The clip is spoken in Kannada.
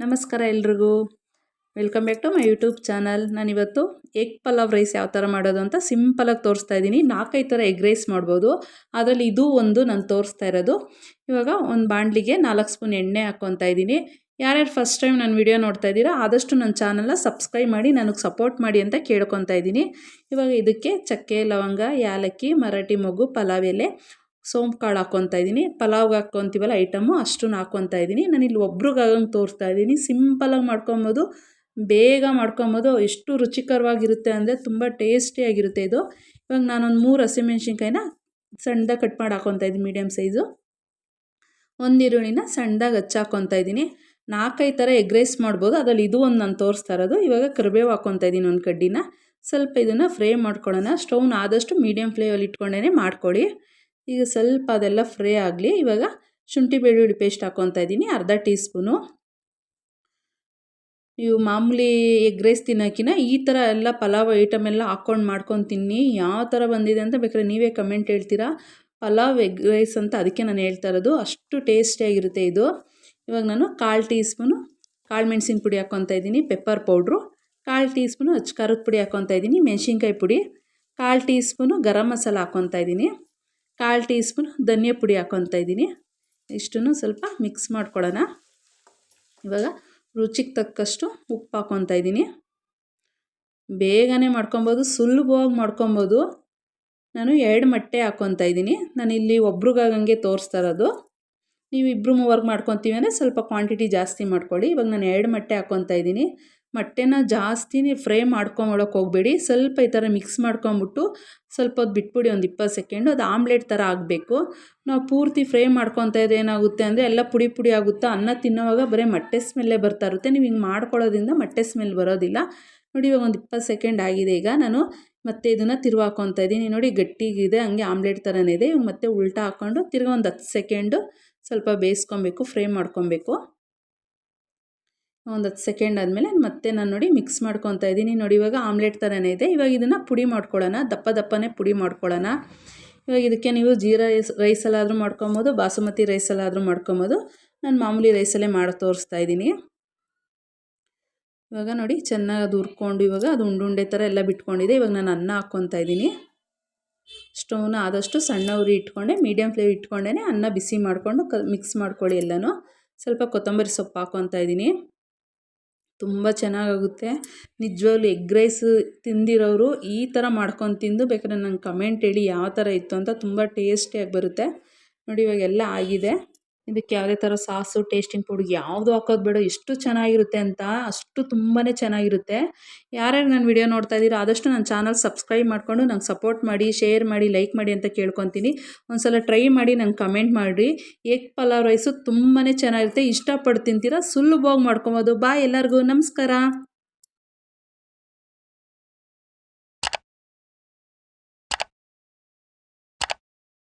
ನಮಸ್ಕಾರ ಎಲ್ರಿಗೂ. Welcome back to my YouTube channel ನಾನಿವತ್ತು ಎಗ್ ಪಲಾವ್ ರೈಸ್ ಯಾವ ಥರ ಮಾಡೋದು ಅಂತ ಸಿಂಪಲಾಗಿ ತೋರಿಸ್ತಾ ಇದ್ದೀನಿ ನಾಲ್ಕೈದು ಥರ ಎಗ್ ರೈಸ್ ಮಾಡ್ಬೋದು. ಅದರಲ್ಲಿ ಇದು ಒಂದು ನಾನು ತೋರಿಸ್ತಾ ಇರೋದು. ಇವಾಗ ಒಂದು ಬಾಣಲಿಗೆ ನಾಲ್ಕು ಸ್ಪೂನ್ ಎಣ್ಣೆ ಹಾಕ್ಕೊತಾ ಇದ್ದೀನಿ ಯಾರ್ಯಾರು ಫಸ್ಟ್ ಟೈಮ್ ನನ್ನ ವಿಡಿಯೋ ನೋಡ್ತಾ ಇದ್ದೀರಾ, ಆದಷ್ಟು ನನ್ನ ಚಾನಲ್ನ ಸಬ್ಸ್ಕ್ರೈಬ್ ಮಾಡಿ, ನನಗೆ ಸಪೋರ್ಟ್ ಮಾಡಿ ಅಂತ ಕೇಳ್ಕೊತಾ ಇದ್ದೀನಿ. ಇವಾಗ ಇದಕ್ಕೆ ಚಕ್ಕೆ, ಲವಂಗ, ಯಾಲಕ್ಕಿ, ಮರಾಠಿ ಮೊಗ್ಗು, ಪಲಾವ್ ಎಲೆ, ಸೋಂಪು ಕಾಳು ಹಾಕ್ಕೊತಾ ಇದ್ದೀನಿ. ಪಲಾವ್ಗೆ ಹಾಕ್ಕೊತೀವಲ್ಲ ಐಟಮು ಅಷ್ಟನ್ನು ಹಾಕ್ಕೊತಾ ಇದ್ದೀನಿ. ನಾನು ಇಲ್ಲಿ ಒಬ್ರಿಗಾಗಂಗೆ ತೋರಿಸ್ತಾ ಇದ್ದೀನಿ. ಸಿಂಪಲಾಗಿ ಮಾಡ್ಕೊಬೋದು, ಬೇಗ ಮಾಡ್ಕೊಬೋದು. ಎಷ್ಟು ರುಚಿಕರವಾಗಿರುತ್ತೆ ಅಂದರೆ ತುಂಬ ಟೇಸ್ಟಿಯಾಗಿರುತ್ತೆ ಇದು. ಇವಾಗ ನಾನೊಂದು ಮೂರು ಹಸಿಮೆಣ್ಸಿನ್ಕಾಯಿನ ಸಣ್ಣದಾಗಿ ಕಟ್ ಮಾಡಿ ಹಾಕ್ಕೊತಾ ಇದ್ದೀನಿ ಮೀಡಿಯಮ್ ಸೈಜು ಒಂದು ಈರುಳ್ಳಿನ ಸಣ್ಣದಾಗಿ ಹಚ್ಚಾಕೊತಾ ಇದ್ದೀನಿ. ನಾಲ್ಕೈದು ಥರ ಎಗ್ ರೈಸ್ ಮಾಡ್ಬೋದು. ಅದರಲ್ಲಿ ಇದು ಒಂದು ನಾನು ತೋರಿಸ್ತಾ ಇರೋದು. ಇವಾಗ ಕರಿಬೇವು ಹಾಕ್ಕೊತಾ ಇದ್ದೀನಿ ಒಂದು ಕಡ್ಡಿನ. ಸ್ವಲ್ಪ ಇದನ್ನು ಫ್ರೈ ಮಾಡ್ಕೊಳ್ಳೋಣ. ಸ್ಟೌನ್ ಆದಷ್ಟು ಮೀಡಿಯಮ್ ಫ್ಲೇಮಲ್ಲಿ ಇಟ್ಕೊಂಡೇ ಮಾಡ್ಕೊಳ್ಳಿ. ಈಗ ಸ್ವಲ್ಪ ಅದೆಲ್ಲ ಫ್ರೈ ಆಗಲಿ. ಇವಾಗ ಶುಂಠಿ ಬೆಳ್ಳುಳ್ಳಿ ಪೇಸ್ಟ್ ಹಾಕ್ಕೊತಾ ಇದ್ದೀನಿ ಅರ್ಧ ಟೀ ಸ್ಪೂನು ನೀವು ಮಾಮೂಲಿ ಎಗ್ ರೈಸ್ ತಿನ್ನೋಕ್ಕಿಂತ ಈ ಥರ ಎಲ್ಲ ಪಲಾವ್ ಐಟಮ್ ಎಲ್ಲ ಹಾಕ್ಕೊಂಡು ಮಾಡ್ಕೊಂಡು ತಿನ್ನಿ. ಯಾವ ಥರ ಬಂದಿದೆ ಅಂತ ಬೇಕಾದ್ರೆ ನೀವೇ ಕಮೆಂಟ್ ಹೇಳ್ತೀರಾ. ಪಲಾವ್ ಎಗ್ ರೈಸ್ ಅಂತ ಅದಕ್ಕೆ ನಾನು ಹೇಳ್ತಾ ಇರೋದು. ಅಷ್ಟು ಟೇಸ್ಟಿಯಾಗಿರುತ್ತೆ ಇದು. ಇವಾಗ ನಾನು ಕಾಲು ಟೀ ಸ್ಪೂನು ಕಾಳು ಮೆಣಸಿನ ಪುಡಿ ಹಾಕ್ಕೊತಾ ಇದ್ದೀನಿ ಪೆಪ್ಪರ್ ಪೌಡ್ರು ಕಾಲು ಟೀ ಸ್ಪೂನು ಅಚ್ಚ ಖಾರದ ಪುಡಿ ಹಾಕ್ಕೊತಾ ಇದ್ದೀನಿ, ಮೆಣಸಿನ್ಕಾಯಿ ಪುಡಿ ಕಾಲು ಟೀ ಸ್ಪೂನು ಗರಂ ಮಸಾಲ ಹಾಕ್ಕೊತಾ ಇದ್ದೀನಿ ಕಾಲು ಟೀ ಸ್ಪೂನು ಧನಿಯಾ ಪುಡಿ ಹಾಕ್ಕೊತಾ ಇದ್ದೀನಿ, ಇಷ್ಟನ್ನು ಸ್ವಲ್ಪ ಮಿಕ್ಸ್ ಮಾಡ್ಕೊಳ್ಳೋಣ. ಇವಾಗ ರುಚಿಗೆ ತಕ್ಕಷ್ಟು ಉಪ್ಪು ಹಾಕ್ಕೊತಾ ಇದ್ದೀನಿ. ಬೇಗನೆ ಮಾಡ್ಕೊಬೋದು, ಸುಲಭವಾಗಿ ಮಾಡ್ಕೊಬೋದು. ನಾನು ಎರಡು ಮೊಟ್ಟೆ ಹಾಕ್ಕೊತಾ ಇದ್ದೀನಿ ಇಲ್ಲಿ ಒಬ್ರಿಗಾಗಂಗೆ ತೋರಿಸ್ತಾ ಇರೋದು. ನೀವು ಇಬ್ಬರು ಮೂವರ್ಗೆ ಮಾಡ್ಕೊತೀವಿ ಅಂದರೆ ಸ್ವಲ್ಪ ಕ್ವಾಂಟಿಟಿ ಜಾಸ್ತಿ ಮಾಡ್ಕೊಳ್ಳಿ. ಇವಾಗ ನಾನು ಎರಡು ಮೊಟ್ಟೆ ಹಾಕ್ಕೊತಾ ಇದ್ದೀನಿ. ಮೊಟ್ಟೆನ ಜಾಸ್ತಿನೇ ಫ್ರೈ ಮಾಡ್ಕೊಂಬಿಡೋಕೆ ಹೋಗಬೇಡಿ. ಸ್ವಲ್ಪ ಈ ಥರ ಮಿಕ್ಸ್ ಮಾಡ್ಕೊಂಬಿಟ್ಟು ಸ್ವಲ್ಪ ಹೊತ್ತು ಬಿಟ್ಬಿಡಿ, ಒಂದು ಇಪ್ಪತ್ತು ಸೆಕೆಂಡು ಅದು ಆಮ್ಲೆಟ್ ಥರ ಆಗಬೇಕು. ನಾವು ಪೂರ್ತಿ ಫ್ರೈ ಮಾಡ್ಕೊತಾ ಇದ್ರೆ ಏನಾಗುತ್ತೆ ಅಂದರೆ ಎಲ್ಲ ಪುಡಿ ಪುಡಿ ಆಗುತ್ತಾ? ಅನ್ನ ತಿನ್ನೋವಾಗ ಬರೀ ಮೊಟ್ಟೆ ಸ್ಮೆಲ್ಲೇ ಬರ್ತಾ ಇರುತ್ತೆ. ನೀವು ಹಿಂಗೆ ಮಾಡ್ಕೊಳ್ಳೋದ್ರಿಂದ ಮೊಟ್ಟೆ ಸ್ಮೆಲ್ ಬರೋದಿಲ್ಲ. ನೋಡಿ, ಇವಾಗ ಒಂದು ಇಪ್ಪತ್ತು ಸೆಕೆಂಡ್ ಆಗಿದೆ. ಈಗ ನಾನು ಮತ್ತೆ ಇದನ್ನು ತಿರುವು ಹಾಕ್ಕೊತಾ ಇದ್ದೀನಿ. ನೋಡಿ, ಗಟ್ಟಿಗಿದೆ, ಹಂಗೆ ಆಮ್ಲೆಟ್ ಥರನೇ ಇದೆ. ಇವಾಗ ಮತ್ತೆ ಉಲ್ಟಾ ಹಾಕ್ಕೊಂಡು ತಿರ್ಗಿ ಒಂದು ಹತ್ತು ಸೆಕೆಂಡು ಸ್ವಲ್ಪ ಬೇಯಿಸ್ಕೊಬೇಕು, ಫ್ರೈ ಮಾಡ್ಕೊಬೇಕು. ಒಂದು ಹತ್ತು ಸೆಕೆಂಡ್ ಆದಮೇಲೆ ಮತ್ತೆ ನಾನು ನೋಡಿ ಮಿಕ್ಸ್ ಮಾಡ್ಕೊತ ಇದ್ದೀನಿ. ನೋಡಿ, ಇವಾಗ ಆಮ್ಲೆಟ್ ಥರನೇ ಇದೆ. ಇವಾಗ ಇದನ್ನು ಪುಡಿ ಮಾಡ್ಕೊಳ್ಳೋಣ. ದಪ್ಪ ದಪ್ಪನೇ ಪುಡಿ ಮಾಡ್ಕೊಳ್ಳೋಣ. ಇವಾಗ ಇದಕ್ಕೆ ನೀವು ಜೀರಾ ರೈಸ್, ರೈಸಲ್ಲಾದರೂ ಮಾಡ್ಕೊಬೋದು ಬಾಸುಮತಿ ರೈಸಲ್ಲಾದರೂ ಮಾಡ್ಕೊಬೋದು ನಾನು ಮಾಮೂಲಿ ರೈಸಲ್ಲೇ ಮಾಡಿ ತೋರಿಸ್ತಾ ಇದ್ದೀನಿ. ಇವಾಗ ನೋಡಿ ಚೆನ್ನಾಗಿ ಅದು ಹುರ್ಕೊಂಡು ಇವಾಗ ಅದು ಉಂಡುಂಡೆ ಥರ ಎಲ್ಲ ಬಿಟ್ಕೊಂಡಿದೆ. ಇವಾಗ ನಾನು ಅನ್ನ ಹಾಕ್ಕೊತಾ ಇದ್ದೀನಿ. ಸ್ಟೌವ್ನ ಆದಷ್ಟು ಸಣ್ಣ ಉರಿ ಇಟ್ಕೊಂಡೆ ಮೀಡಿಯಮ್ ಫ್ಲೇಮ್ ಇಟ್ಕೊಂಡೇ ಅನ್ನ ಬಿಸಿ ಮಾಡಿಕೊಂಡು ಕ ಮಿಕ್ಸ್ ಮಾಡ್ಕೊಳ್ಳಿ ಎಲ್ಲನೂ. ಸ್ವಲ್ಪ ಕೊತ್ತಂಬರಿ ಸೊಪ್ಪು ಹಾಕ್ಕೊತಾ ಇದ್ದೀನಿ. ತುಂಬ ಚೆನ್ನಾಗಾಗುತ್ತೆ. ನಿಜವಾಗ್ಲೂ ಎಗ್ ರೈಸ್ ತಿಂದಿರೋರು ಈ ಥರ ಮಾಡ್ಕೊಂಡು ತಿಂದು ಬೇಕಾದ್ರೆ ನಂಗೆ ಕಮೆಂಟ್ ಹೇಳಿ ಯಾವ ಥರ ಇತ್ತು ಅಂತ ತುಂಬ ಟೇಸ್ಟಿಯಾಗಿ ಬರುತ್ತೆ. ನೋಡಿ ಇವಾಗ ಎಲ್ಲ ಆಗಿದೆ. ಇದಕ್ಕೆ ಯಾವುದೇ ಥರ ಸಾಸು ಟೇಸ್ಟಿಂಗ್ ಪೌಡ್ರ್ ಯಾವುದು ಹಾಕೋದು ಬೇಡ, ಎಷ್ಟು ಚೆನ್ನಾಗಿರುತ್ತೆ ಅಂತ ಅಷ್ಟು ತುಂಬಾ ಚೆನ್ನಾಗಿರುತ್ತೆ. ಯಾರ್ಯಾರು ನನ್ನ ವಿಡಿಯೋ ನೋಡ್ತಾ ಇದ್ದೀರೋ, ಆದಷ್ಟು ನನ್ನ ಚಾನಲ್ ಸಬ್ಸ್ಕ್ರೈಬ್ ಮಾಡಿಕೊಂಡು ನಂಗೆ ಸಪೋರ್ಟ್ ಮಾಡಿ, ಶೇರ್ ಮಾಡಿ, ಲೈಕ್ ಮಾಡಿ ಅಂತ ಕೇಳ್ಕೊತೀನಿ. ಒಂದು ಸಲ ಟ್ರೈ ಮಾಡಿ, ನಂಗೆ ಕಮೆಂಟ್ ಮಾಡಿರಿ. ಎಗ್ ಪಲಾವ್ ರೈಸು ತುಂಬಾ ಚೆನ್ನಾಗಿರುತ್ತೆ. ಇಷ್ಟಪಟ್ಟು ತಿಂತೀರಾ, ಸುಲಭವಾಗಿ ಮಾಡ್ಕೊಬೋದು. ಬಾಯ್ ಎಲ್ಲರಿಗೂ, ನಮಸ್ಕಾರ.